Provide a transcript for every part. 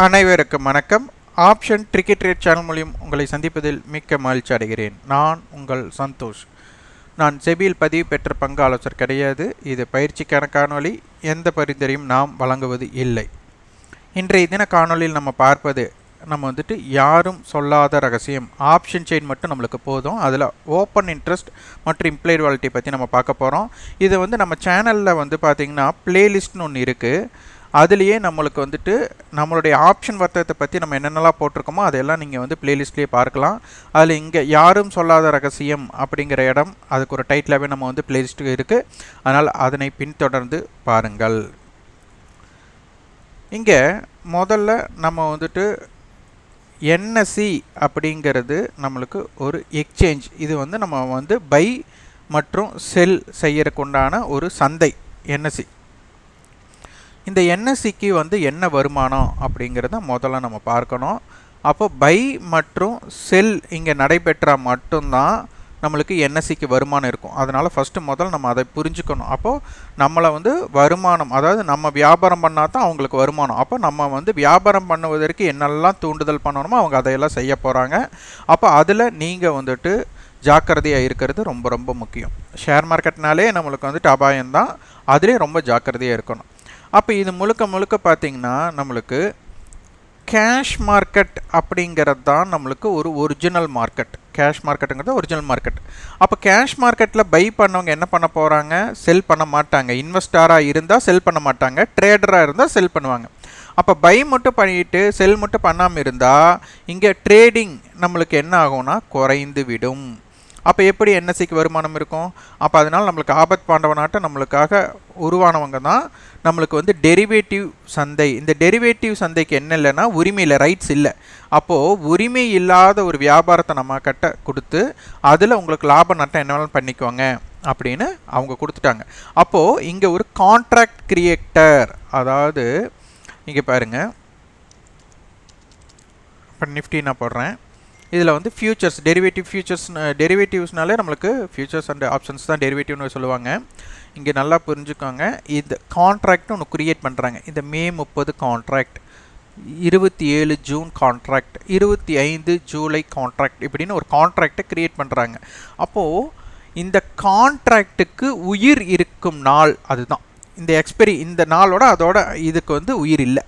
அனைவருக்கும் வணக்கம். Option cricket rate channel மூலியம் உங்களை சந்திப்பதில் மிக்க மகிழ்ச்சி அடைகிறேன். நான் உங்கள் சந்தோஷ். நான் செபியில் பதிவு பெற்ற பங்கு ஆலோசகர் கிடையாது. இது பயிற்சிக்கான காணொளி. எந்த பரிந்துரையும் நாம் வழங்குவது இல்லை. இன்றைய தின காணொளியில் நம்ம பார்ப்பது நம்ம வந்துட்டு யாரும் சொல்லாத ரகசியம். ஆப்ஷன் செயின் மட்டும் நம்மளுக்கு போதும். அதில் ஓப்பன் இன்ட்ரெஸ்ட் மற்றும் இம்ப்ளைட் வாலிட்டி பற்றி நம்ம பார்க்க போகிறோம் இது வந்து நம்ம சேனலில் வந்து பார்த்திங்கன்னா ப்ளேலிஸ்ட்னு ஒன்று இருக்குது அதுலேயே நம்மளுக்கு வந்துட்டு நம்மளுடைய ஆப்ஷன் வர்த்தகத்தை பற்றி நம்ம என்னென்னலாம் போட்டிருக்கோமோ அதெல்லாம் நீங்கள் வந்து பிளேலிஸ்ட்லேயே பார்க்கலாம். அதில் இங்கே யாரும் சொல்லாத ரகசியம் அப்படிங்கிற இடம் அதுக்கு ஒரு டைட்டிலாகவே நம்ம வந்து பிளேலிஸ்ட்டு இருக்குது அதனால் அதனை பின்தொடர்ந்து பாருங்கள். இங்கே முதல்ல நம்ம வந்துட்டு என்எஸ்சி அப்படிங்கிறது நம்மளுக்கு ஒரு எக்ஸ்சேஞ்ச் இது வந்து நம்ம வந்து பை மற்றும் செல் செய்யறதுக்குண்டான ஒரு சந்தை என்எஸ்சி இந்த என்எஸ்சிக்கு வந்து என்ன வருமானம் அப்படிங்கிறத முதல்ல நம்ம பார்க்கணும். அப்போ பை மற்றும் செல் இங்கே நடைபெற்றால் மட்டும்தான் நம்மளுக்கு என்எஸ்சிக்கு வருமானம் இருக்கும். அதனால் ஃபஸ்ட்டு முதல்ல நம்ம அதை புரிஞ்சுக்கணும். அப்போது நம்மளை வந்து வருமானம் அதாவது நம்ம வியாபாரம் பண்ணால் தான் அவங்களுக்கு வருமானம். அப்போ நம்ம வந்து வியாபாரம் பண்ணுவதற்கு என்னெல்லாம் தூண்டுதல் பண்ணணுமோ அவங்க அதையெல்லாம் செய்ய போகிறாங்க அப்போ அதில் நீங்கள் வந்துட்டு ஜாக்கிரதையாக இருக்கிறது ரொம்ப ரொம்ப முக்கியம். ஷேர் மார்க்கெட்னாலே நம்மளுக்கு வந்துட்டு அபாயம்தான். அதிலே ரொம்ப ஜாக்கிரதையாக இருக்கணும். அப்போ இது முழுக்க முழுக்க பார்த்திங்கன்னா நம்மளுக்கு கேஷ் மார்க்கெட் அப்படிங்கிறது தான் நம்மளுக்கு ஒரு ஒரிஜினல் மார்க்கெட் கேஷ் மார்க்கெட்டுங்கிறது ஒரிஜினல் மார்க்கெட் அப்போ கேஷ் மார்க்கெட்டில் பை பண்ணவங்க என்ன பண்ண போகிறாங்க செல் பண்ண மாட்டாங்க. இன்வெஸ்டராக இருந்தால் செல் பண்ண மாட்டாங்க. ட்ரேடராக இருந்தால் செல் பண்ணுவாங்க. அப்போ பை மட்டும் பண்ணிட்டு செல் மட்டும் பண்ணாமல் இருந்தால் இங்கே ட்ரேடிங் நம்மளுக்கு என்ன ஆகும்னா குறைந்து விடும். அப்போ எப்படி என்எஸ்சிக்கு வருமானம் இருக்கும்? அப்போ அதனால் நம்மளுக்கு ஆபத் பாண்டவனாட்டம் நம்மளுக்காக உருவானவங்க தான். நம்மளுக்கு வந்து டெரிவேட்டிவ் சந்தை. இந்த டெரிவேட்டிவ் சந்தைக்கு என்ன இல்லைன்னா உரிமையில் ரைட்ஸ் இல்லை. அப்போது உரிமை இல்லாத ஒரு வியாபாரத்தை நம்ம கட்ட கொடுத்து அதில் உங்களுக்கு லாப நட்டம் என்ன வேணாலும் பண்ணிக்கோங்க அப்படின்னு அவங்க கொடுத்துட்டாங்க. அப்போது இங்கே ஒரு கான்ட்ராக்ட் கிரியேட்டர் அதாவது இங்கே பாருங்கள் இப்போ நிஃப்டி நான் போடுறேன். இதில் வந்து ஃபியூச்சர்ஸ் டெரிவேட்டிவ் ஃபியூச்சர்ஸ் டெரிவேட்டிவ்ஸ்னாலே நம்மளுக்கு ஃபியூச்சர்ஸ் அண்ட் ஆப்ஷன்ஸ் தான் டெரிவேட்டிவ்னு சொல்லுவாங்க. இங்கே நல்லா புரிஞ்சுக்கோங்க. இந்த கான்ட்ராக்ட்னு ஒன்று க்ரியேட் பண்ணுறாங்க இந்த மே முப்பது கான்ட்ராக்ட் இருபத்தி ஏழு ஜூன் கான்ட்ராக்ட் இருபத்தி ஐந்து ஜூலை கான்ட்ராக்ட் இப்படின்னு ஒரு கான்ட்ராக்டை க்ரியேட் பண்ணுறாங்க அப்போது இந்த கான்ட்ராக்டுக்கு உயிர் இருக்கும் நாள் அதுதான். இந்த எக்ஸ்பெரி இந்த நாளோட அதோட இதுக்கு வந்து உயிர் இல்லை.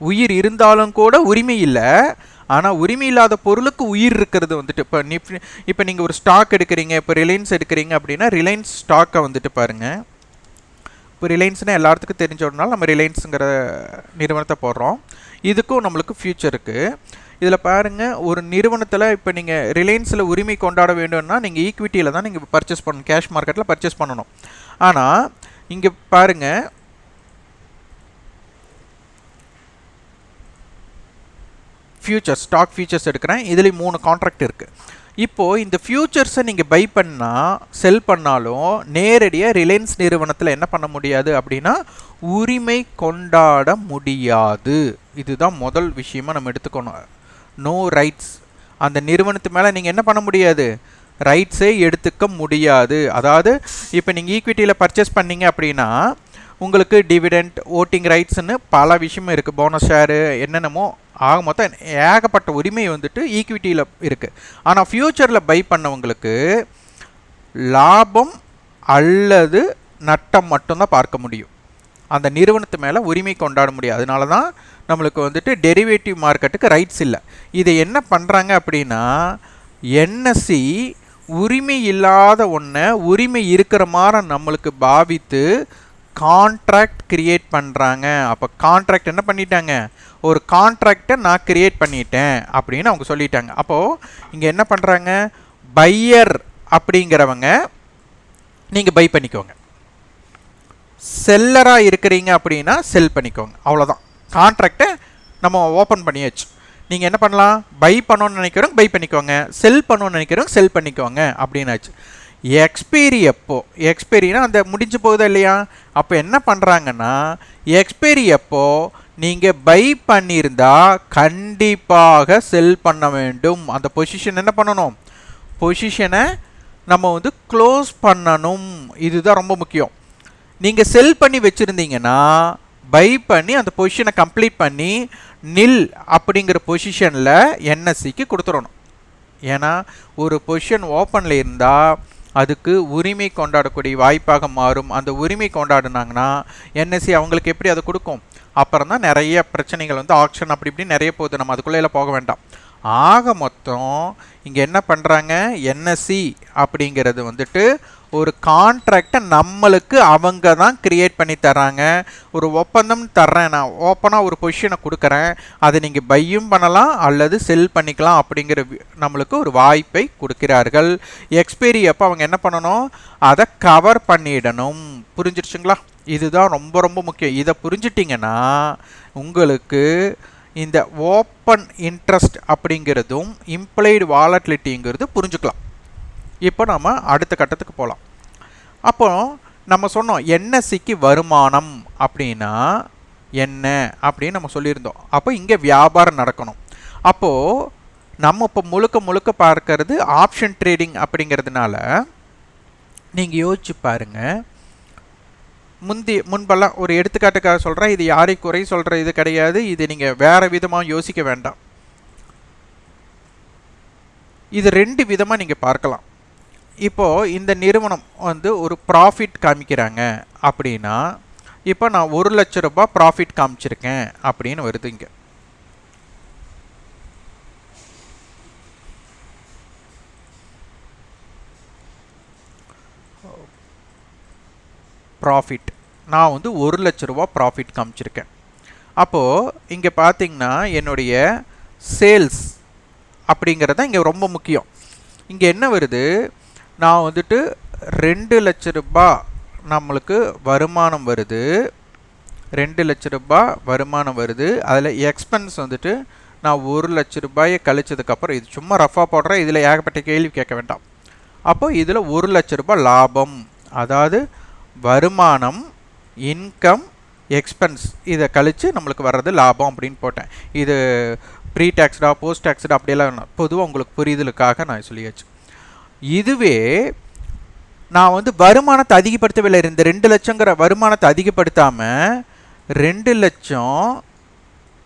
உயிர் இருந்தாலும் கூட உரிமை இல்லை. ஆனால் உரிமை இல்லாத பொருளுக்கு உயிர் இருக்கிறது வந்துட்டு இப்போ நிப் இப்போ நீங்கள் ஒரு ஸ்டாக் எடுக்கிறீங்க இப்போ ரிலையன்ஸ் எடுக்கிறீங்க அப்படின்னா ரிலையன்ஸ் ஸ்டாக்கை வந்துட்டு பாருங்கள் இப்போ ரிலையன்ஸ்னால் எல்லாத்துக்கும் தெரிஞ்ச தெரிஞ்சோடனால நம்ம ரிலையன்ஸுங்கிற நிறுவனத்தை போடுறோம். இதுக்கும் நம்மளுக்கு ஃப்யூச்சர் இருக்குது இதில் பாருங்கள் ஒரு நிறுவனத்தில் இப்போ நீங்கள் ரிலையன்ஸில் உரிமை கொண்டாட வேண்டும்னா நீங்கள் ஈக்விட்டியில் தான் நீங்கள் பர்ச்சேஸ் பண்ணணும் கேஷ் மார்க்கெட்டில் பர்ச்சேஸ் பண்ணணும். ஆனால் இங்கே பாருங்கள் ஃபியூச்சர்ஸ் ஸ்டாக் ஃபியூச்சர்ஸ் எடுக்கிறேன். இதுலேயும் மூணு கான்ட்ராக்ட் இருக்குது இப்போது இந்த ஃபியூச்சர்ஸை நீங்கள் பை பண்ணால் செல் பண்ணாலும் நேரடியாக ரிலையன்ஸ் நிறுவனத்தில் என்ன பண்ண முடியாது அப்படின்னா உரிமை கொண்டாட முடியாது. இதுதான் முதல் விஷயமாக நம்ம எடுத்துக்கணும். நோ ரைட்ஸ் அந்த நிறுவனத்து மேலே நீங்கள் என்ன பண்ண முடியாது? ரைட்ஸே எடுத்துக்க முடியாது. அதாவது இப்போ நீங்கள் ஈக்விட்டியில் பர்ச்சேஸ் பண்ணீங்க அப்படின்னா உங்களுக்கு டிவிடெண்ட் ஓட்டிங் ரைட்ஸ்னு பல விஷயமும் இருக்குது போனஸ் ஷேரு என்னென்னமோ ஆக மொத்தம் ஏகப்பட்ட உரிமை வந்துட்டு ஈக்விட்டியில் இருக்குது ஆனால் ஃப்யூச்சரில் பை பண்ணவங்களுக்கு லாபம் அல்லது நட்டம் மட்டும்தான் பார்க்க முடியும். அந்த நிறுவனத்து மேலே உரிமை கொண்டாட முடியும் அதனால தான் நம்மளுக்கு வந்துட்டு டெரிவேட்டிவ் மார்க்கெட்டுக்கு ரைட்ஸ் இல்லை. இதை என்ன பண்ணுறாங்க அப்படின்னா என்எஸ்சி உரிமை இல்லாத ஒன்றை உரிமை இருக்கிற மாதிரி நம்மளுக்கு பாவித்து கான்ட்ராக்ட் கிரியேட் பண்ணுறாங்க அப்போ கான்ட்ராக்ட் என்ன பண்ணிட்டாங்க? ஒரு கான்ட்ராக்டை நான் கிரியேட் பண்ணிட்டேன் அப்படின்னு அவங்க சொல்லிட்டாங்க. அப்போது இங்கே என்ன பண்ணுறாங்க பையர் அப்படிங்கிறவங்க நீங்கள் பை பண்ணிக்கோங்க. செல்லராக இருக்கிறீங்க அப்படின்னா செல் பண்ணிக்கோங்க. அவ்வளோதான் கான்ட்ராக்டை நம்ம ஓப்பன் பண்ணியாச்சு. நீங்கள் என்ன பண்ணலாம்? பை பண்ணணும்னு நினைக்கிறவங்க பை பண்ணிக்கோங்க. செல் பண்ணணும்னு நினைக்கிறவங்க செல் பண்ணிக்கோங்க அப்படின்னாச்சு. எக்ஸ்பைரி எப்போ எக்ஸ்பைரினா அந்த முடிஞ்சு போகுதா இல்லையா? அப்போ என்ன பண்ணுறாங்கன்னா எக்ஸ்பைரி எப்போ நீங்கள் பை பண்ணியிருந்தா கண்டிப்பாக செல் பண்ண வேண்டும். அந்த பொசிஷன் என்ன பண்ணணும்? பொசிஷனை நம்ம வந்து க்ளோஸ் பண்ணணும். இதுதான் ரொம்ப முக்கியம். நீங்கள் செல் பண்ணி வச்சுருந்தீங்கன்னா பை பண்ணி அந்த பொசிஷனை கம்ப்ளீட் பண்ணி நில் அப்படிங்கிற பொசிஷனில் என்எஸ்சிக்கு கொடுத்துடணும். ஏன்னா ஒரு பொசிஷன் ஓப்பனில் இருந்தால் அதுக்கு உரிமை கொண்டாடக்கூடிய வாய்ப்பாக மாறும். அந்த உரிமை கொண்டாடினாங்கன்னா என்எஸ்சி அவங்களுக்கு எப்படி அதை கொடுக்கும்? அப்புறம் தான் நிறைய பிரச்சனைகள் வந்து ஆக்ஷன் அப்படி இப்படி நிறைய போகுது. நம்ம அதுக்குள்ளே போக வேண்டாம். ஆக மொத்தம் இங்கே என்ன பண்ணுறாங்க என்எஸ்சி அப்படிங்கிறது வந்துட்டு ஒரு கான்ட்ராக்டை நம்மளுக்கு அவங்க தான் கிரியேட் பண்ணி தர்றாங்க. ஒரு ஒப்பந்தம் தர்றேன் நான். ஓப்பனாக ஒரு பொசிஷனை கொடுக்குறேன். அதை நீங்கள் பையும் பண்ணலாம் அல்லது செல் பண்ணிக்கலாம் அப்படிங்கிற நம்மளுக்கு ஒரு வாய்ப்பை கொடுக்கிறார்கள். எக்ஸ்பைரி அப்போ அவங்க என்ன பண்ணணும்? அதை கவர் பண்ணிடணும். புரிஞ்சிருச்சுங்களா? இதுதான் ரொம்ப ரொம்ப முக்கியம். இதை புரிஞ்சிட்டிங்கன்னா உங்களுக்கு இந்த ஓப்பன் இன்ட்ரெஸ்ட் அப்படிங்கிறதும் இம்ப்ளைடு வாலட்லிட்டிங்கிறது புரிஞ்சுக்கலாம். இப்போ நம்ம அடுத்த கட்டத்துக்கு போகலாம் அப்போ நம்ம சொன்னோம் என்எஸ்சிக்கு வருமானம் அப்படின்னா என்ன? அப்படின்னு நம்ம சொல்லியிருந்தோம். அப்போ இங்கே வியாபாரம் நடக்கணும். அப்போது நம்ம இப்போ முழுக்க முழுக்க பார்க்கறது ஆப்ஷன் ட்ரேடிங் அப்படிங்கிறதுனால நீங்கள் யோசிச்சு பாருங்கள் முந்தி முன்பெல்லாம் ஒரு எடுத்துக்காட்டுக்காக சொல்கிறேன் இது யாரை குறை சொல்கிற இது கிடையாது இது நீங்கள் வேறு விதமாக யோசிக்க வேண்டாம். இது ரெண்டு விதமாக நீங்கள் பார்க்கலாம். இப்போது இந்த நிறுவனம் வந்து ஒரு ப்ராஃபிட் காமிக்கிறாங்க அப்படின்னா இப்போ நான் ஒரு லட்ச ரூபாய் ப்ராஃபிட் காமிச்சிருக்கேன் அப்படின்னு வருது இங்கே. ப்ராஃபிட் நான் வந்து ஒரு லட்ச ரூபா ப்ராஃபிட் காமிச்சிருக்கேன். அப்போது இங்கே பார்த்தீங்கன்னா என்னுடைய சேல்ஸ் அப்படிங்கிறது தான் இங்கே ரொம்ப முக்கியம். இங்கே என்ன வருது? நான் வந்துட்டு ரெண்டு லட்ச ரூபா நம்மளுக்கு வருமானம் வருது. ரெண்டு லட்ச ரூபா வருமானம் வருது. அதில் எக்ஸ்பென்ஸ் வந்துட்டு நான் ஒரு லட்ச ரூபாயை கழிச்சதுக்கப்புறம் இது சும்மா ரஃபாக போடுறேன். இதில் ஏகப்பட்ட கேள்வி கேட்க வேண்டாம். அப்போ இதில் ஒரு லட்ச ரூபாய் லாபம். அதாவது வருமானம் இன்கம் எக்ஸ்பென்ஸ் இதை கழித்து நம்மளுக்கு வர்றது லாபம் அப்படின்னு போட்டேன். இது ப்ரீ டேக்ஸ்டா போஸ்ட் டேக்ஸ்டா அப்படியெல்லாம் பொதுவாக உங்களுக்கு புரிதலுக்காக நான் சொல்லியாச்சு. இதுவே நான் வந்து வருமானத்தை அதிகப்படுத்தவில்லை. இந்த ரெண்டு லட்சங்கிற வருமானத்தை அதிகப்படுத்தாமல் ரெண்டு லட்சம்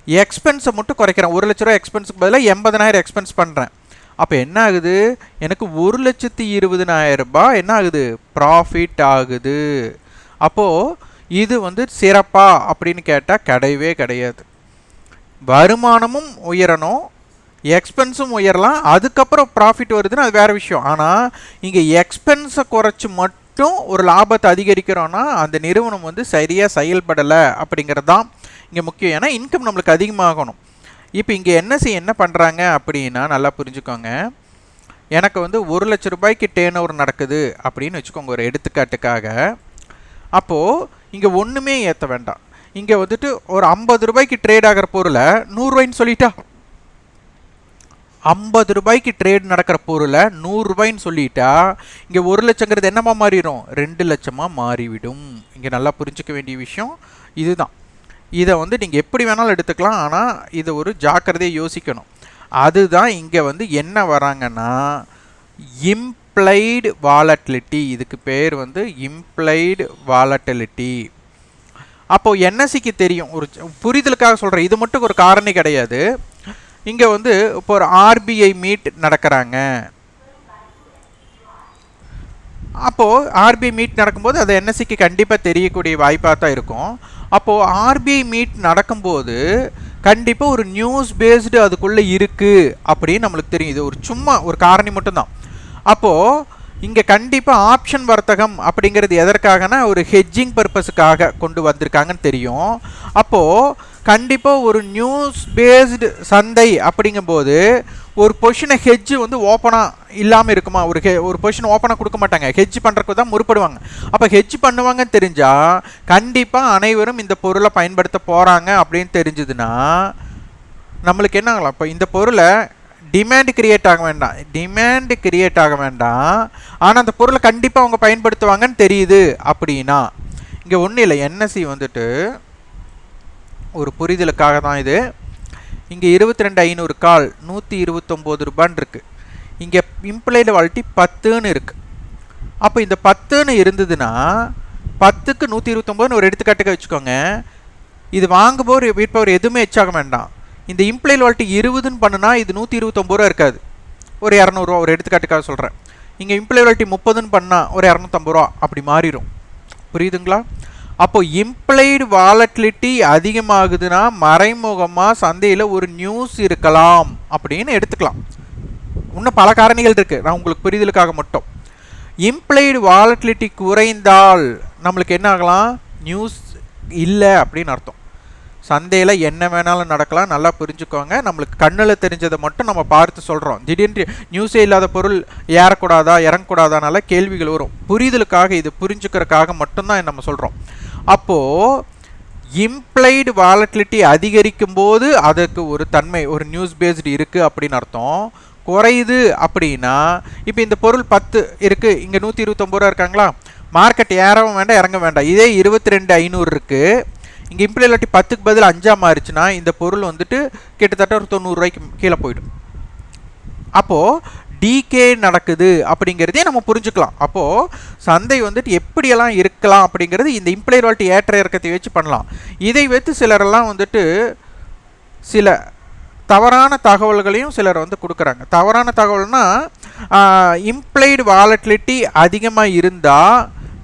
எக்ஸ்பென்ஸை மட்டும் குறைக்கிறேன். ஒரு லட்ச ரூபா எக்ஸ்பென்ஸுக்கு பதிலாக எண்பதனாயிரம் எக்ஸ்பென்ஸ் பண்ணுறேன் அப்போ என்ன ஆகுது? எனக்கு ஒரு லட்சத்தி இருபதனாயிரரூபா என்ன ஆகுது? ப்ராஃபிட் ஆகுது. அப்போது இது வந்து சிறப்பா அப்படின்னு கேட்டால் கிடையவே கிடையாது. வருமானமும் உயரணும். எக்ஸ்பென்ஸும் உயரலாம் அதுக்கப்புறம் ப்ராஃபிட் வருதுன்னு அது வேறு விஷயம். ஆனால் இங்கே எக்ஸ்பென்ஸை குறைச்சி மட்டும் ஒரு லாபத்தை அதிகரிக்கிறோன்னா அந்த நிறுவனம் வந்து சரியாக செயல்படலை அப்படிங்கிறது தான் இங்கே முக்கியம். ஏன்னா இன்கம் நம்மளுக்கு அதிகமாகணும். இப்போ இங்கே என்எஸ்சி என்ன பண்ணுறாங்க அப்படின்னா நல்லா புரிஞ்சுக்கோங்க. எனக்கு வந்து ஒரு லட்ச ரூபாய்க்கு டேன் ஓவர் நடக்குது அப்படின்னு வச்சுக்கோங்க ஒரு எடுத்துக்காட்டுக்காக. அப்போது இங்கே ஒன்றுமே ஏற்ற வேண்டாம். இங்கே வந்துட்டு ஒரு ஐம்பது ரூபாய்க்கு ட்ரேட் ஆகிற பொருளை நூறுரூவாயின்னு சொல்லிட்டா. ஐம்பது ரூபாய்க்கு ட்ரேட் நடக்கிற பொருளை நூறுரூபாய்ன்னு சொல்லிட்டா இங்கே ஒரு லட்சங்கிறது என்னமா மாறிடும்? ரெண்டு லட்சமாக மாறிவிடும். இங்கே நல்லா புரிஞ்சிக்க வேண்டிய விஷயம் இதுதான். இதை வந்து நீங்கள் எப்படி வேணாலும் எடுத்துக்கலாம் ஆனால் இதை ஒரு ஜாக்கிரதையை யோசிக்கணும். அதுதான் இங்கே வந்து என்ன வராங்கன்னா இம்ப்ளைடு வாலட்டிலிட்டி இதுக்கு பேர் வந்து இம்ப்ளைடு வாலட்டிலிட்டி அப்போது என்எஸ்சிக்கு தெரியும். ஒரு புரிதலுக்காக சொல்கிறேன் இது மட்டும் ஒரு காரணி கிடையாது. இங்கே வந்து இப்போ ஒரு ஆர்பிஐ மீட் நடக்கிறாங்க. அப்போது ஆர்பிஐ மீட் நடக்கும்போது அது என்எஸ்சிக்கு கண்டிப்பாக தெரியக்கூடிய வாய்ப்பாக தான் இருக்கும். அப்போது ஆர்பிஐ மீட் நடக்கும்போது கண்டிப்பாக ஒரு நியூஸ் பேஸ்டு அதுக்குள்ளே இருக்குது அப்படின்னு நம்மளுக்கு தெரியும். இது ஒரு சும்மா ஒரு காரணி மட்டும்தான். அப்போது இங்கே கண்டிப்பாக ஆப்ஷன் வர்த்தகம் அப்படிங்கிறது எதற்காகனா ஒரு ஹெட்ஜிங் பர்பஸுக்காக கொண்டு வந்திருக்காங்கன்னு தெரியும். அப்போது கண்டிப்பாக ஒரு நியூஸ் பேஸ்டு சந்தை அப்படிங்கும்போது ஒரு பொஷினை ஹெட்ஜு வந்து ஓப்பனாக இல்லாமல் இருக்குமா? ஒரு ஹெ ஒரு பொசிஷன் ஓப்பனாக கொடுக்க மாட்டாங்க. ஹெட்ஜ் பண்ணுறதுக்கு தான் முற்படுவாங்க. அப்போ ஹெட்ஜ் பண்ணுவாங்கன்னு தெரிஞ்சால் கண்டிப்பாக அனைவரும் இந்த பொருளை பயன்படுத்த போகிறாங்க அப்படின்னு தெரிஞ்சதுன்னா நம்மளுக்கு என்ன ஆகலாம்? இப்போ இந்த பொருளை டிமாண்ட் கிரியேட் ஆக வேண்டாம். டிமாண்ட் கிரியேட் ஆக வேண்டாம். ஆனால் அந்த பொருளை கண்டிப்பாக அவங்க பயன்படுத்துவாங்கன்னு தெரியுது அப்படின்னா இங்கே ஒன்றும் இல்லை. என்எஸ்சி வந்துட்டு ஒரு புரிதலுக்காக தான் இது. இங்கே இருபத்தி ரெண்டு ஐநூறு கால் நூற்றி இருபத்தொம்போது ரூபான்னு இருக்குது இங்கே இம்ப்ளைடு வாலிட்டி பத்துன்னு இருக்குது அப்போ இந்த பத்துன்னு இருந்ததுன்னா பத்துக்கு நூற்றி இருபத்தொம்போதுன்னு ஒரு எடுத்துக்காட்டுக்க வச்சுக்கோங்க. இது வாங்கும்போது விற்பவர் எதுவுமே எச்சாக வேண்டாம். இந்த இம்ப்ளைல் வால்ட்டி இருபதுன்னு பண்ணுனா இது நூற்றி இருபத்தொம்பது ரூபா இருக்காது. ஒரு இரநூறுவா ஒரு எடுத்துக்காட்டுக்காக சொல்கிறேன் இங்கே இம்ப்ளை வால்ட்டி முப்பதுன்னு பண்ணால் ஒரு இரநூத்தம்பது ரூபா அப்படி மாறிடும் புரியுதுங்களா? அப்போது இம்ப்ளைடு வாலட்டிலிட்டி அதிகமாகுதுன்னா மறைமுகமாக சந்தையில் ஒரு நியூஸ் இருக்கலாம் அப்படின்னு எடுத்துக்கலாம். இன்னும் பல காரணிகள் இருக்குது நான் உங்களுக்கு புரிதலுக்காக மட்டும். இம்ப்ளைடு வாலட்டிலிட்டி குறைந்தால் நம்மளுக்கு என்ன ஆகலாம்? நியூஸ் இல்லை அப்படின்னு அர்த்தம். சந்தையில் என்ன வேணாலும் நடக்கலாம் நல்லா புரிஞ்சுக்கோங்க. நம்மளுக்கு கண்ணில் தெரிஞ்சதை மட்டும் நம்ம பார்த்து சொல்கிறோம் திடீர்னு நியூஸே இல்லாத பொருள் ஏறக்கூடாதா இறங்கக்கூடாதானால கேள்விகள் வரும். புரிதலுக்காக இது புரிஞ்சுக்கிறதுக்காக மட்டும்தான் நம்ம சொல்கிறோம் அப்போது இம்ப்ளைடு வாலட்டிலிட்டி அதிகரிக்கும் போது அதுக்கு ஒரு தன்மை ஒரு நியூஸ் பேஸ்டு இருக்குது அப்படின்னு அர்த்தம். குறையுது அப்படின்னா இப்போ இந்த பொருள் பத்து இருக்குது இங்கே நூற்றி இருபத்தொம்பது ரூபா இருக்காங்களா? மார்க்கெட் ஏறவும் வேண்டாம் இறங்க வேண்டாம். இதே இருபத்தி ரெண்டு ஐநூறு இருக்குது இங்கே இம்ப்ளிலாட்டி பத்துக்கு பதில் அஞ்சாக மாறிச்சுன்னா இந்த பொருள் வந்துட்டு கிட்டத்தட்ட ஒரு தொண்ணூறுரூவாய்க்கு கீழே போயிடும். அப்போது டிகே நடக்குது அப்படிங்கிறதே நம்ம புரிஞ்சுக்கலாம். அப்போது சந்தை வந்துட்டு எப்படியெல்லாம் இருக்கலாம் அப்படிங்கிறது இந்த இம்ப்ளைட் வால்ட்டி ஏற்ற இறக்கத்தை வச்சு பண்ணலாம். இதை வைத்து சிலரெல்லாம் வந்துட்டு சில தவறான தகவல்களையும் சிலர் வந்து கொடுக்குறாங்க. தவறான தகவல்னால் இம்ப்ளைடு வாலட்லிட்டி அதிகமாக இருந்தால்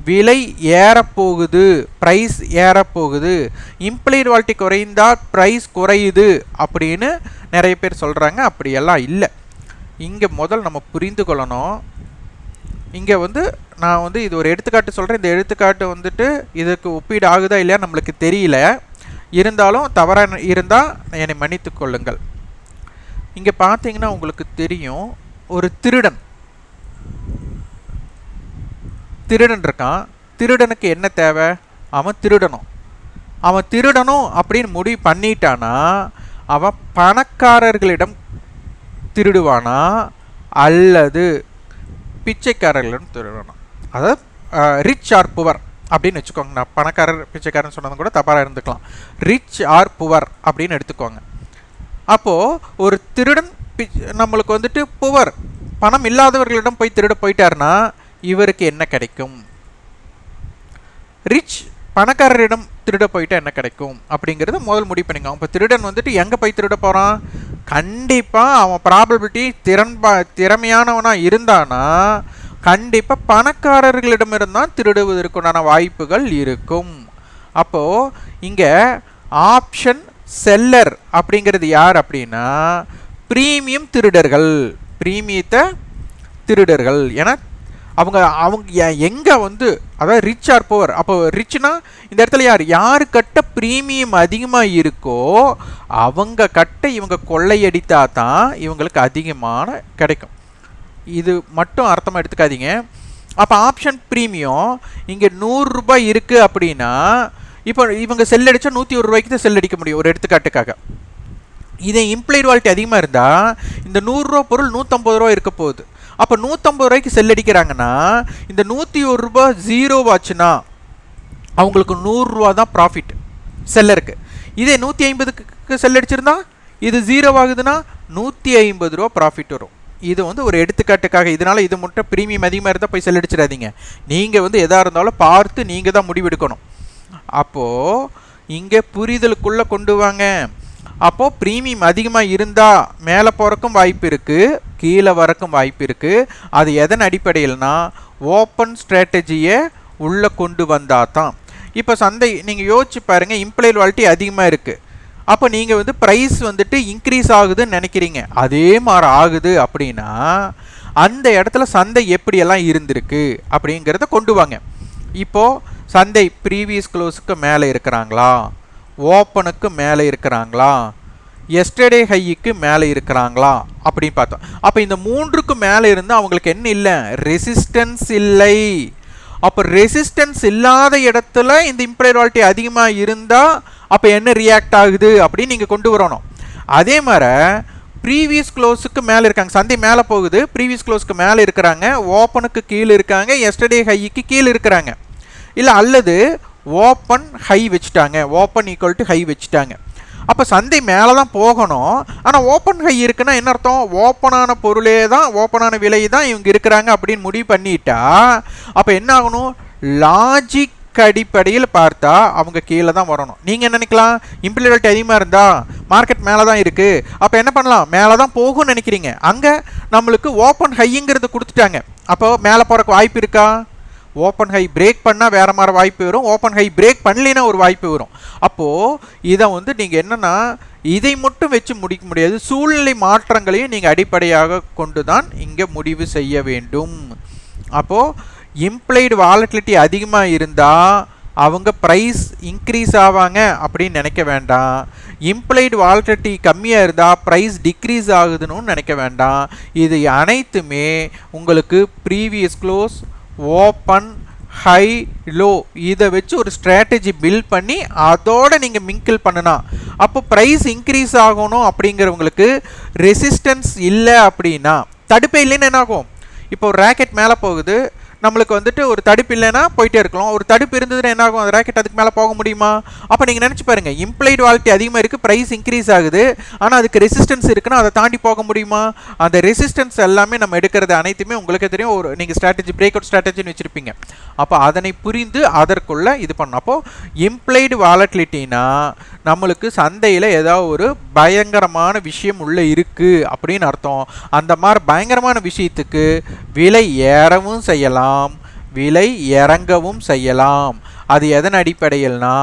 விலை ஏறப்போகுது ப்ரைஸ் ஏறப்போகுது. இம்ப்ளைடு வால்ட்டி குறைந்தால் ப்ரைஸ் குறையுது அப்படின்னு நிறைய பேர் சொல்கிறாங்க அப்படியெல்லாம் இல்லை. இங்கே முதல் நம்ம புரிந்து கொள்ளணும். இங்கே வந்து நான் வந்து இது ஒரு எடுத்துக்காட்டு சொல்கிறேன் இந்த எடுத்துக்காட்டு வந்துட்டு இதுக்கு ஒப்பீடு ஆகுதா இல்லையா நம்மளுக்கு தெரியல. இருந்தாலும் தவறாக இருந்தால் என்னை மன்னித்து கொள்ளுங்கள். இங்கே பார்த்தீங்கன்னா உங்களுக்கு தெரியும். ஒரு திருடன். திருடன் இருக்கான். திருடனுக்கு என்ன தேவை? அவன் திருடணும். அவன் திருடணும் அப்படின்னு முடிவு பண்ணிட்டானா அவன் பணக்காரர்களிடம் திருடுவானா அல்லது பிச்சைக்காரர்களிடம் திருடணும்? அதாவது ரிச் ஆர் புவர் அப்படின்னு வச்சுக்கோங்க. நான் பணக்காரர் பிச்சைக்காரன் சொன்னதும் கூட தப்பாக இருந்துக்கலாம். ரிச் ஆர் புவர் அப்படின்னு எடுத்துக்கோங்க. அப்போது ஒரு திருடன் நம்மளுக்கு வந்துட்டு புவர் பணம் இல்லாதவர்களிடம் போய் திருட போயிட்டாருன்னா இவருக்கு என்ன கிடைக்கும்? ரிச் பணக்காரரிடம் திருட போயிட்டா என்ன கிடைக்கும்? அப்படிங்கிறது முதல் முடிவு பண்ணிக்கோங்க இப்போ திருடன் வந்துட்டு எங்கே போய் திருட போகிறான் கண்டிப்பாக அவன் ப்ராபபிலிட்டி திறன்பா திறமையானவனாக இருந்தானா கண்டிப்பாக பணக்காரர்களிடமிருந்தான் திருடுவதற்குண்டான வாய்ப்புகள் இருக்கும். அப்போது இங்கே ஆப்ஷன் செல்லர் அப்படிங்கிறது யார் அப்படின்னா ப்ரீமியம் திருடர்கள். ப்ரீமியத்தை திருடர்கள். ஏன்னா அவங்க அவங்க எங்கே வந்து அதாவது ரிச் ஆர் புவர் அப்போ ரிச்னா இந்த இடத்துல யார்? யார் கட்ட ப்ரீமியம் அதிகமாக இருக்கோ அவங்க கட்ட இவங்க கொள்ளையடித்தா தான் இவங்களுக்கு அதிகமான கிடைக்கும். இது மட்டும் அர்த்தமாக எடுத்துக்காதீங்க. அப்போ ஆப்ஷன் ப்ரீமியம் இங்கே நூறுரூபா இருக்குது அப்படின்னா இப்போ இவங்க செல் அடித்தா நூற்றி ஒரு ரூபாய்க்கு தான் செல் அடிக்க முடியும் ஒரு எடுத்துக்காட்டுக்காக. இதே இம்ப்ளைட் வாலிட்டி அதிகமாக இருந்தால் இந்த நூறுரூவா பொருள் நூற்றம்பது ரூபா இருக்க போகுது. அப்போ நூற்றம்பது ரூபாய்க்கு செல் அடிக்கிறாங்கன்னா இந்த நூற்றி ஒரு ரூபா ஜீரோ ஆச்சுன்னா அவங்களுக்கு நூறுரூவா தான் ப்ராஃபிட் செல்லருக்கு இதே நூற்றி ஐம்பதுக்கு செல் அடிச்சிருந்தா இது ஜீரோ ஆகுதுன்னா நூற்றி ஐம்பது ரூபா ப்ராஃபிட் வரும். இது வந்து ஒரு எடுத்துக்காட்டுக்காக இதனால் இது மட்டும் ப்ரீமியம் அதிகமாக இருந்தால் போய் செல் அடிச்சிடாதீங்க. நீங்கள் வந்து எதாக இருந்தாலும் பார்த்து நீங்கள் தான் முடிவெடுக்கணும். அப்போது இங்கே புரிதலுக்குள்ளே கொண்டு வாங்க. அப்போது ப்ரீமியம் அதிகமாக இருந்தால் மேலே போகிறக்கும் வாய்ப்பு இருக்குது கீழே வரக்கும் வாய்ப்பு இருக்குது அது எதன் அடிப்படையில்னா ஓப்பன் ஸ்ட்ராட்டஜியை உள்ளே கொண்டு வந்தால் தான். இப்போ சந்தை நீங்கள் யோசிச்சு பாருங்கள் இம்ப்ளைல் வாலிட்டி அதிகமாக இருக்குது அப்போ நீங்கள் வந்து ப்ரைஸ் வந்துட்டு இன்க்ரீஸ் ஆகுதுன்னு நினைக்கிறீங்க. அதே மாதிரி ஆகுது அப்படின்னா அந்த இடத்துல சந்தை எப்படியெல்லாம் இருந்திருக்கு அப்படிங்கிறத கொண்டு வாங்க. இப்போது சந்தை ப்ரீவியஸ் க்ளோஸுக்கு மேலே இருக்கிறாங்களா? ஓப்பனுக்கு மேலே இருக்கிறாங்களா? எஸ்டர்டே ஹைக்கு மேலே இருக்கிறாங்களா? அப்படின்னு பார்த்தோம். அப்போ இந்த மூன்றுக்கு மேலே இருந்து அவங்களுக்கு என்ன இல்லை? ரெசிஸ்டன்ஸ் இல்லை. அப்போ ரெசிஸ்டன்ஸ் இல்லாத இடத்துல இந்த இம்ப்ரைவாலிட்டி அதிகமாக இருந்தால் அப்போ என்ன ரியாக்ட் ஆகுது அப்படின்னு நீங்கள் கொண்டு வரணும். அதே மாதிரி ப்ரீவியஸ் க்ளோஸுக்கு மேலே இருக்காங்க. சந்தை மேலே போகுது. ப்ரீவியஸ் க்ளோஸ்க்கு மேலே இருக்கிறாங்க. ஓப்பனுக்கு கீழே இருக்காங்க. எஸ்டர்டே ஹைக்கு கீழே இருக்கிறாங்க. இல்லை அல்லது ஓப்பன் ஹை வச்சுட்டாங்க. ஓப்பன் ஈக்குவல் டு ஹை வச்சுட்டாங்க. அப்போ சந்தை மேலே தான் போகணும். ஆனால் ஓப்பன் ஹை இருக்குன்னா என்ன அர்த்தம்? ஓப்பனான பொருளே தான் ஓப்பனான விலை தான் இவங்க இருக்கிறாங்க அப்படின்னு முடிவு பண்ணிட்டா அப்போ என்ன ஆகணும்? லாஜிக் அடிப்படையில் பார்த்தா அவங்க கீழே தான் வரணும். நீங்கள் என்ன நினைக்கலாம்? இம்ப்ளிமெண்ட் அதிகமாக இருந்தால் மார்க்கெட் மேலே தான் இருக்குது அப்போ என்ன பண்ணலாம்? மேலே தான் போகும்னு நினைக்கிறீங்க. அங்கே நம்மளுக்கு ஓப்பன் ஹைங்கிறது கொடுத்துட்டாங்க. அப்போ மேலே போகிறக்கு வாய்ப்பு இருக்கா? ஓப்பன் ஹை பிரேக் பண்ணால் வேறு மாதிரி வாய்ப்பு வரும். ஓப்பன் ஹை பிரேக் பண்ணலினா ஒரு வாய்ப்பு வரும். அப்போது இதை வந்து நீங்கள் என்னென்னா இதை மட்டும் வச்சு முடிக்க முடியாது. சூழ்நிலை மாற்றங்களையும் நீங்கள் அடிப்படையாக கொண்டு தான் இங்கே முடிவு செய்ய வேண்டும். அப்போது இம்ப்ளைடு வாலட்டிலிட்டி அதிகமாக இருந்தால் அவங்க ப்ரைஸ் இன்க்ரீஸ் ஆவாங்க அப்படின்னு நினைக்க வேண்டாம். இம்ப்ளைடு வாலட்டிலிட்டி கம்மியாக இருந்தால் ப்ரைஸ் டிக்ரீஸ் ஆகுதுன்னு நினைக்க வேண்டாம். இது அனைத்துமே உங்களுக்கு previous close open high low. இதை வச்சு ஒரு ஸ்ட்ராட்டஜி பில்ட் பண்ணி அதோட நீங்கள் மிங்கிள் பண்ணுனா. அப்போ ப்ரைஸ் இன்க்ரீஸ் ஆகணும் அப்படிங்கிறவங்களுக்கு ரெசிஸ்டன்ஸ் இல்லை அப்படின்னா தடுப்பே இல்லைன்னு என்ன ஆகும் இப்போ ஒரு ராக்கெட் மேலே போகுது நம்மளுக்கு வந்துட்டு ஒரு தடுப்பு இல்லைன்னா போயிட்டே இருக்கலாம். ஒரு தடுப்பு இருந்ததுன்னா என்ன ஆகும்? அந்த ராக்கெட் அதுக்கு மேலே போக முடியுமா? அப்போ நீங்கள் நினச்சி பாருங்க. இம்ப்ளைடு வாலிட்டி அதிகமாக இருக்குது ப்ரைஸ் இன்க்ரீஸ் ஆகுது. ஆனால் அதுக்கு ரெசிஸ்டன்ஸ் இருக்குன்னா அதை தாண்டி போக முடியுமா? அந்த ரெசிஸ்டன்ஸ் எல்லாமே நம்ம எடுக்கிறது அனைத்துமே உங்களுக்கு தெரியும். ஒரு நீங்கள் ஸ்ட்ராட்டஜி பிரேக் அவுட் ஸ்ட்ராட்டஜின்னு வச்சுருப்பீங்க. அப்போ அதனை புரிந்து அதற்குள்ளே இது பண்ணப்போ அப்போது இம்ப்ளைடு வாலட்டிலிட்டினா நம்மளுக்கு சந்தையில் ஏதாவது ஒரு பயங்கரமான விஷயம் உள்ளே இருக்குது அப்படின்னு அர்த்தம். அந்த மாதிரி பயங்கரமான விஷயத்துக்கு விலை ஏறவும் செய்யலாம். விலை இறங்கவும் செய்யலாம். அது எதன் அடிப்படையில்னா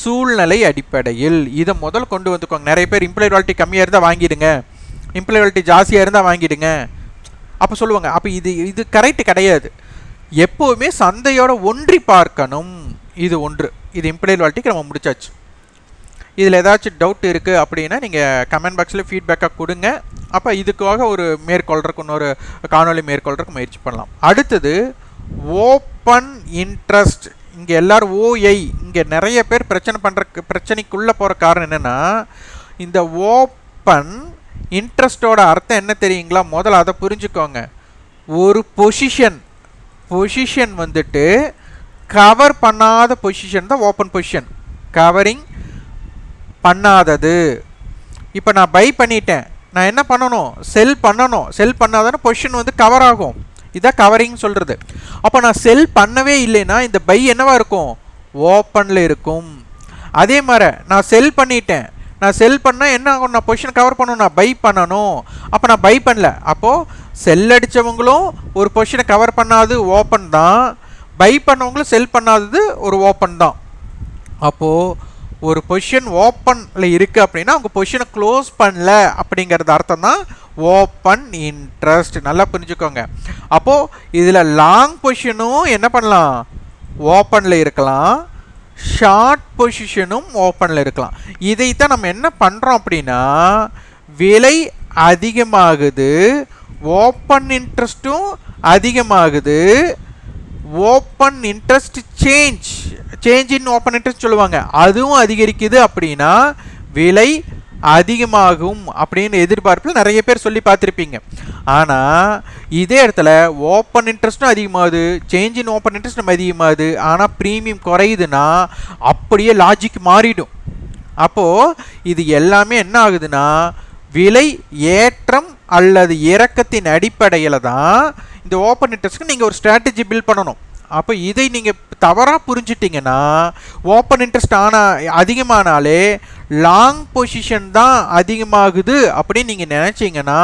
சூழ்நிலை அடிப்படையில். இதை முதல் கொண்டு வந்துக்கோங்க. நிறைய பேர் இம்ப்ளாயிபாலிட்டி கம்மியாக இருந்தால் வாங்கிடுங்க. இம்ப்ளயவாலிட்டி ஜாஸ்தியாக இருந்தால் வாங்கிடுங்க. அப்போ சொல்லுவாங்க அப்போ இது இது கரெக்ட் கிடையாது. எப்போவுமே சந்தையோட ஒன்றி பார்க்கணும். இது ஒன்று. இது இம்ப்ளாயிபாலிட்டிக்கு நம்ம முடிச்சாச்சு. இதில் ஏதாச்சும் டவுட் இருக்குது அப்படின்னா நீங்கள் கமெண்ட் பாக்ஸில் ஃபீட்பேக்காக கொடுங்க. அப்போ இதுக்காக ஒரு மேற்கொள்றதுக்கு இன்னொரு காணொலி மேற்கொள்றதுக்கு முயற்சி பண்ணலாம். அடுத்தது ஓப்பன் இன்ட்ரெஸ்ட். இங்கே எல்லோரும் ஓஐ இங்கே நிறைய பேர் பிரச்சனை பண்ணுற பிரச்சனைக்குள்ளே போகிற காரணம் என்னென்னா இந்த ஓப்பன் இன்ட்ரெஸ்டோட அர்த்தம் என்ன தெரியுங்களா? முதல்ல அதை புரிஞ்சுக்கோங்க. ஒரு பொசிஷன் பொசிஷன் வந்துட்டு கவர் பண்ணாத பொசிஷன் தான் ஓப்பன் பொசிஷன். கவரிங் பண்ணாதது. இப்போ நான் பை பண்ணிட்டேன். நான் என்ன பண்ணணும்? செல் பண்ணணும். செல் பண்ணாதானே பொசிஷன் வந்து கவர் ஆகும். இதான் கவரிங் சொல்கிறது அப்போ நான் செல் பண்ணவே இல்லைன்னா இந்த பை என்னவா இருக்கும்? ஓப்பனில் இருக்கும். அதே மாதிரி நான் செல் பண்ணிட்டேன். நான் செல் பண்ணால் என்ன ஆகும்? நான் பொசிஷன் கவர் பண்ணணும். நான் பை பண்ணணும். அப்போ நான் பை பண்ணல. அப்போது செல் அடித்தவங்களும் ஒரு பொசிஷனை கவர் பண்ணாது ஓப்பன் தான். பை பண்ணவங்களும் செல் பண்ணாதது ஒரு ஓப்பன் தான். அப்போது ஒரு பொசிஷன் ஓப்பனில் இருக்குது அப்படின்னா அவங்க பொசிஷனை க்ளோஸ் பண்ணல அப்படிங்கிறது அர்த்தம் தான் ஓப்பன் இன்ட்ரெஸ்ட் நல்லா புரிஞ்சுக்கோங்க. அப்போது இதில் லாங் பொசிஷனும் என்ன பண்ணலாம்? ஓப்பனில் இருக்கலாம். ஷார்ட் பொசிஷனும் ஓப்பனில் இருக்கலாம். இதைத்தான் நம்ம என்ன பண்ணுறோம் அப்படின்னா விலை அதிகமாகுது ஓப்பன் இன்ட்ரெஸ்ட்டும் அதிகமாகுது open interest change change in open interest சொல்லுவாங்க. அதுவும் அதிகரிக்குது அப்படின்னா விலை அதிகமாகும் அப்படின்னு எதிர்பார்ப்பில் நிறைய பேர் சொல்லி பார்த்துருப்பீங்க. ஆனால் இதே இடத்துல ஓப்பன் இன்ட்ரெஸ்ட்டும் அதிகமாகுது சேஞ்ச் இன் ஓப்பன் இன்ட்ரெஸ்ட்டும் அதிகமாகுது ஆனால் ப்ரீமியம் குறையுதுன்னா அப்படியே லாஜிக் மாறிடும். அப்போது இது எல்லாமே என்ன ஆகுதுன்னா விலை ஏற்றம் அல்லது இறக்கத்தின் அடிப்படையில் தான் இந்த ஓப்பன் இன்ட்ரெஸ்ட்க்கு நீங்கள் ஒரு ஸ்ட்ராட்டஜி பில்ட் பண்ணணும். அப்போ இதை நீங்கள் தவறாக புரிஞ்சிட்டிங்கன்னா ஓப்பன் இன்ட்ரெஸ்ட் ஆனால் அதிகமானாலே லாங் பொசிஷன் தான் அதிகமாகுது அப்படின்னு நீங்கள் நினச்சிங்கன்னா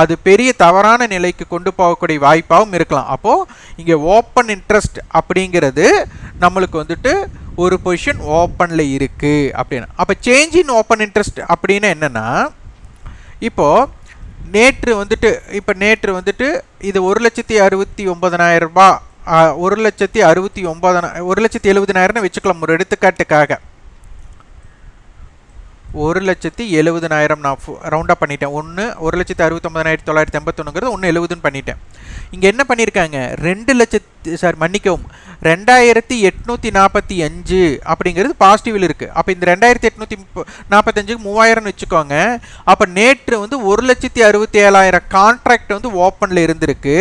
அது பெரிய தவறான நிலைக்கு கொண்டு போகக்கூடிய வாய்ப்பாகவும் இருக்கலாம். அப்போது இங்கே ஓப்பன் இன்ட்ரெஸ்ட் அப்படிங்கிறது நம்மளுக்கு வந்துட்டு ஒரு பொசிஷன் ஓப்பனில் இருக்குது அப்படின்னு. அப்போ சேஞ்ச் இன் ஓப்பன் இன்ட்ரெஸ்ட் அப்படின்னு என்னென்னா இப்போது நேற்று வந்துட்டு இப்போ நேற்று வந்துட்டு இது ஒரு லட்சத்தி அறுபத்தி ஒம்பதனாயிரம் ரூபாய் ஒரு லட்சத்தி அறுபத்தி ஒன்பதனா ஒரு லட்சத்தி எழுபதினாயிரம்னு வச்சுக்கலாம் ஒரு எடுத்துக்காட்டுக்காக. ஒரு லட்சத்தி எழுபதனாயிரம் நான் ரவுண்டாக பண்ணிட்டேன். ஒன்று ஒரு லட்சத்தி அறுபத்தொம்பதாயிரத்தி தொள்ளாயிரத்தி ஐம்பத்தொன்னுங்கிறது ஒன்று எழுபதுன்னு பண்ணிட்டேன். இங்கே என்ன பண்ணியிருக்காங்க ரெண்டு லட்சத்தி சார் மன்னிக்கவும். ரெண்டாயிரத்தி எட்நூற்றி நாற்பத்தி அஞ்சு அப்படிங்கிறது பாசிட்டிவில் இருக்குது அப்போ இந்த ரெண்டாயிரத்தி எட்நூற்றி நாற்பத்தஞ்சுக்கு மூவாயிரம்னு வச்சுக்கோங்க. அப்போ நேற்று வந்து ஒரு லட்சத்தி அறுபத்தி ஏழாயிரம் கான்ட்ராக்ட் வந்து ஓப்பனில் இருந்திருக்கு.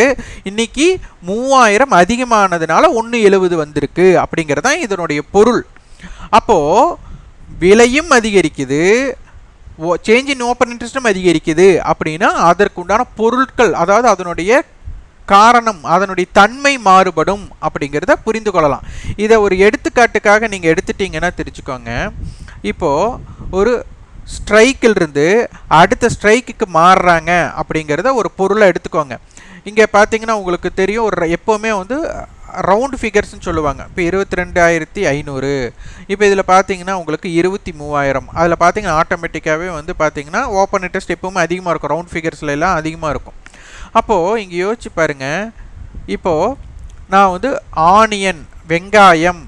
இன்றைக்கி மூவாயிரம் அதிகமானதுனால ஒன்று எழுபது வந்திருக்கு அப்படிங்கிறது தான் இதனுடைய பொருள். அப்போது விலையும் அதிகரிக்குது. சேஞ்ச் இன் ஓப்பன் இன்ட்ரெஸ்ட்டும் அதிகரிக்குது. அப்படின்னா அதற்கு உண்டான பொருட்கள் அதாவது அதனுடைய காரணம் அதனுடைய தன்மை மாறுபடும் அப்படிங்கிறத புரிந்து கொள்ளலாம். இதை ஒரு எடுத்துக்காட்டுக்காக நீங்கள் எடுத்துட்டீங்கன்னா தெரிஞ்சுக்கோங்க. இப்போது ஒரு ஸ்ட்ரைக்கில் இருந்து அடுத்த ஸ்ட்ரைக்குக்கு மாறுறாங்க அப்படிங்கிறத ஒரு பொருளை எடுத்துக்கோங்க. இங்கே பார்த்தீங்கன்னா உங்களுக்கு தெரியும் ஒரு எப்போவுமே வந்து ரவுண்ட் ஃபிகர்ஸ்னு சொல்லுவாங்க. இப்போ இருபத்தி ரெண்டாயிரத்தி ஐநூறு. இப்போ இதில் பார்த்தீங்கன்னா உங்களுக்கு இருபத்தி மூவாயிரம். அதில் பார்த்தீங்கன்னா ஆட்டோமேட்டிக்காகவே வந்து பார்த்தீங்கன்னா ஓப்பன் இன்ட்ரெஸ்ட் எப்பவுமே அதிகமாக இருக்கும். ரவுண்ட் ஃபிகர்ஸில் எல்லாம் அதிகமாக இருக்கும். அப்போது இங்கே யோசிச்சு பாருங்கள் இப்போது நான் வந்து ஆனியன் வெங்காயம்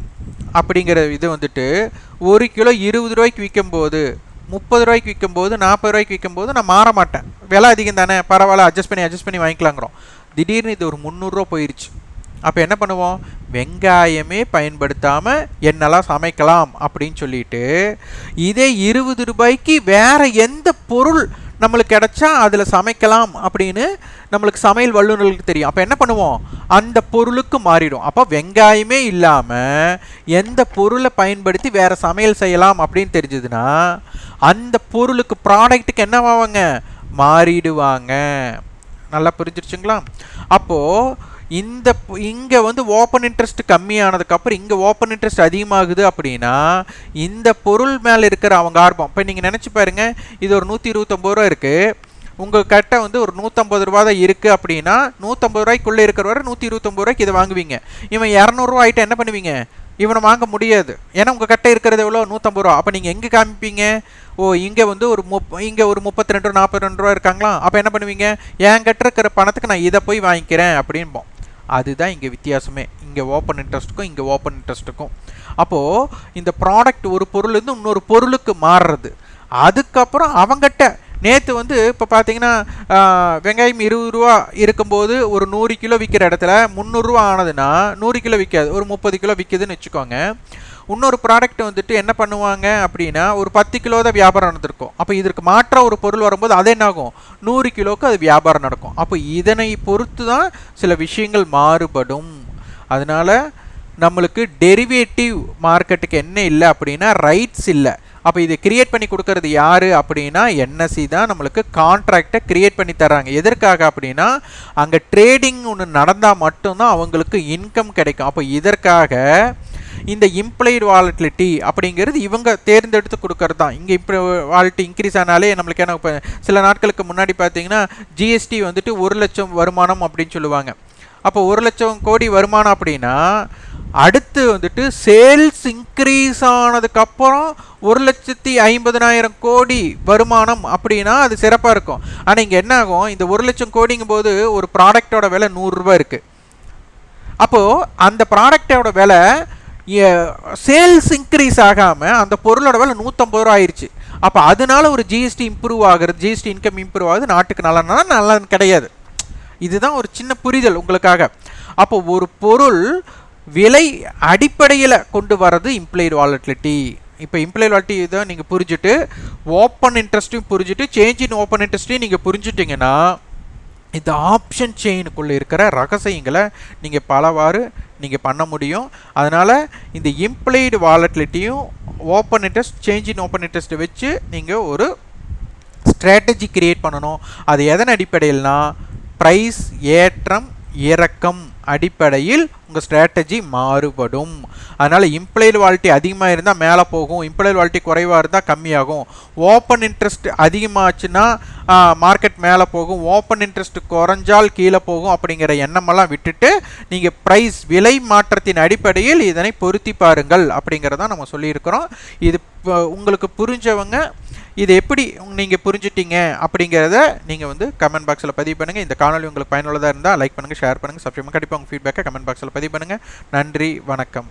அப்படிங்கிற இது வந்துட்டு ஒரு கிலோ இருபது ரூபாய்க்கு விற்கும்போது முப்பது ரூபாய்க்கு விற்கும்போது நாற்பது ரூபாய்க்கு விற்கும்போது நான் மாற மாட்டேன். விலை அதிகம் தானே. பரவாயில்ல அட்ஜஸ்ட் பண்ணி அட்ஜஸ்ட் பண்ணி வாங்கிக்கலாங்கிறோம். திடீர்னு இது ஒரு முந்நூறுரூவா போயிடுச்சு அப்போ என்ன பண்ணுவோம்? வெங்காயமே பயன்படுத்தாமல் என்னெல்லாம் சமைக்கலாம் அப்படின்னு சொல்லிட்டு இதே இருபது ரூபாய்க்கு வேறு எந்த பொருள் நம்மளுக்கு கிடைச்சா அதில் சமைக்கலாம் அப்படின்னு நம்மளுக்கு சமையல் வல்லுநர்களுக்கு தெரியும். அப்போ என்ன பண்ணுவோம்? அந்த பொருளுக்கு மாறிடும். அப்போ வெங்காயமே இல்லாமல் எந்த பொருளை பயன்படுத்தி வேறு சமையல் செய்யலாம் அப்படின்னு தெரிஞ்சதுன்னா அந்த பொருளுக்கு ப்ராடக்ட்டுக்கு என்னவாவாங்க? மாறிடுவாங்க. நல்லா புரிஞ்சிருச்சுங்களா? அப்போது இந்த இங்கே வந்து ஓப்பன் இன்ட்ரெஸ்ட் கம்மியானதுக்கப்புறம் இங்கே ஓப்பன் இன்ட்ரெஸ்ட் அதிகமாகுது அப்படின்னா இந்த பொருள் மேலே இருக்கிற அவங்க ஆர்வம் இப்போ நீங்கள் நினச்சி பாருங்கள் இது ஒரு நூற்றி இருபத்தொம்பது ரூபா இருக்குது உங்கள் கிட்ட வந்து ஒரு நூற்றம்பது ரூபா தான் இருக்குது அப்படின்னா நூற்றம்பது ரூபாய்க்குள்ளே இருக்கிற வரை நூற்றி இருபத்தொம்பது ரூபாய்க்கு இதை வாங்குவீங்க. இவன் இரநூறுவா ஆகிட்ட என்ன பண்ணுவீங்க? இவனை வாங்க முடியாது. ஏன்னா உங்கள் கட்டை இருக்கிறது எவ்வளோ நூற்றம்பது ரூபா. அப்போ நீங்கள் எங்கே காமிப்பீங்க? ஓ இங்கே வந்து ஒரு முப் இங்கே ஒரு முப்பத்தி ரெண்டு ரூபா நாற்பத்தி ரெண்டு ரூபா இருக்காங்களா அப்போ என்ன பண்ணுவீங்க? என் கிட்ட இருக்கிற பணத்துக்கு நான் இதை போய் வாங்கிக்கிறேன் அப்படின்போம். அதுதான் இங்கே வித்தியாசமே. இங்கே ஓப்பன் இன்ட்ரெஸ்ட்டுக்கும் இங்கே ஓப்பன் இன்ட்ரெஸ்ட்டுக்கும் அப்போது இந்த ப்ராடக்ட் ஒரு பொருள்லேருந்து இன்னொரு பொருளுக்கு மாறுறது. அதுக்கப்புறம் அவங்ககிட்ட நேற்று வந்து இப்போ பார்த்தீங்கன்னா வெங்காயம் இருபது ரூபா இருக்கும்போது ஒரு நூறு கிலோ விற்கிற இடத்துல முந்நூறுரூவா ஆனதுன்னா நூறு கிலோ விற்காது ஒரு முப்பது கிலோ விற்கிதுன்னு வச்சுக்கோங்க. இன்னொரு ப்ராடக்ட் வந்துட்டு என்ன பண்ணுவாங்க அப்படின்னா ஒரு பத்து கிலோ தான் வியாபாரம் நடந்திருக்கும். அப்போ இதற்கு மாற்ற ஒரு பொருள் வரும்போது அது என்னாகும்? நூறு கிலோவுக்கு அது வியாபாரம் நடக்கும். அப்போ இதனை பொறுத்து தான் சில விஷயங்கள் மாறுபடும். அதனால் நம்மளுக்கு டெரிவேட்டிவ் மார்க்கெட்டுக்கு என்ன இல்லை அப்படின்னா ரைட்ஸ் இல்லை. அப்போ இதை கிரியேட் பண்ணி கொடுக்கறது யார் அப்படின்னா என்எஸ்சி தான் நம்மளுக்கு கான்ட்ராக்டை கிரியேட் பண்ணி தராங்க எதற்காக அப்படின்னா அங்கே ட்ரேடிங் ஒன்று நடந்தால் மட்டும்தான் அவங்களுக்கு இன்கம் கிடைக்கும். அப்போ இதற்காக இந்த இம்ப்ளைடு வாலட்டிலிட்டி அப்படிங்கிறது இவங்க தேர்ந்தெடுத்து கொடுக்கறது தான் இங்கே இம்ப்ளை வாலிட்டி இன்க்ரீஸ் ஆனாலே நம்மளுக்கு என்ன இப்போ சில நாட்களுக்கு முன்னாடி பார்த்தீங்கன்னா ஜிஎஸ்டி வந்துட்டு ஒரு லட்சம் வருமானம் அப்படின்னு சொல்லுவாங்க. அப்போ ஒரு லட்சம் கோடி வருமானம் அப்படின்னா அடுத்து வந்துட்டு சேல்ஸ் இன்க்ரீஸ் ஆனதுக்கப்புறம் ஒரு லட்சத்தி ஐம்பதனாயிரம் கோடி வருமானம் அப்படின்னா அது சிறப்பாக இருக்கும். ஆனால் இங்கே என்ன ஆகும்? இந்த ஒரு லட்சம் கோடிங்கும் போது ஒரு ப்ராடக்டோட விலை நூறுரூவா இருக்குது அப்போது அந்த ப்ராடக்டோட விலை சேல்ஸ் இன்க்ரீஸ் ஆகாமல் அந்த பொருளோட விலை நூற்றம்பது ரூபா ஆயிடுச்சு அப்போ அதனால ஒரு ஜிஎஸ்டி இம்ப்ரூவ் ஆகுறது ஜிஎஸ்டி இன்கம் இம்ப்ரூவ் ஆகுது நாட்டுக்கு நல்லனா நல்லா கிடையாது. இதுதான் ஒரு சின்ன புரிதல் உங்களுக்காக. அப்போ ஒரு பொருள் விலை அடிப்படையில் கொண்டு வர்றது இம்ப்ளைடு வாலட்டிலிட்டி இப்போ இம்ப்ளாய் வாலிட்டி இதை நீங்கள் புரிஞ்சுட்டு ஓப்பன் இன்ட்ரெஸ்ட்டையும் புரிஞ்சுட்டு சேஞ்ச் இன் ஓப்பன் இன்ட்ரெஸ்ட்டையும் நீங்கள் புரிஞ்சுட்டிங்கன்னா இந்த ஆப்ஷன் செயினுக்குள்ளே இருக்கிற ரகசியங்களை நீங்கள் பலவாறு நீங்கள் பண்ண முடியும். அதனால் இந்த implied வாலட்லிட்டியும் open interest change in open இன்ட்ரெஸ்ட்டை வச்சு நீங்கள் ஒரு ஸ்ட்ராட்டஜி கிரியேட் பண்ணணும். அது எதன் அடிப்படையில்னா ப்ரைஸ் ஏற்றம் இறக்கம் அடிப்படையில் உங்கள் ஸ்ட்ராட்டஜி மாறுபடும். அதனால் இம்ப்ளைடு வாலிட்டி அதிகமாக இருந்தால் மேலே போகும். இம்ப்ளைடு வாலிட்டி குறைவாக இருந்தால் கம்மியாகும். ஓப்பன் இன்ட்ரெஸ்ட் அதிகமாச்சுன்னா மார்க்கெட் மேலே போகும். ஓப்பன் இன்ட்ரெஸ்ட் குறைஞ்சால் கீழே போகும் அப்படிங்கிற எண்ணமெல்லாம் விட்டுட்டு நீங்கள் ப்ரைஸ் விலை மாற்றத்தின் அடிப்படையில் இதனை பொருத்தி பாருங்கள் அப்படிங்கிறதான் நம்ம சொல்லியிருக்கிறோம். இது உங்களுக்கு புரிஞ்சவங்க இது எப்படி நீங்கள் புரிஞ்சுட்டீங்க அப்படிங்கிறத நீங்கள் வந்து கமெண்ட் பாக்ஸில் பதிவு பண்ணுங்கள் இந்த காணொலி உங்களுக்கு பயனுள்ளதாக இருந்தால் லைக் பண்ணுங்கள் ஷேர் பண்ணுங்கள் சப்ஸ்கிரைப் கண்டிப்பாக உங்கள் ஃபீட்பேக்கை கமெண்ட் பாக்ஸில் பதிவு பண்ணுங்கள் நன்றி வணக்கம்.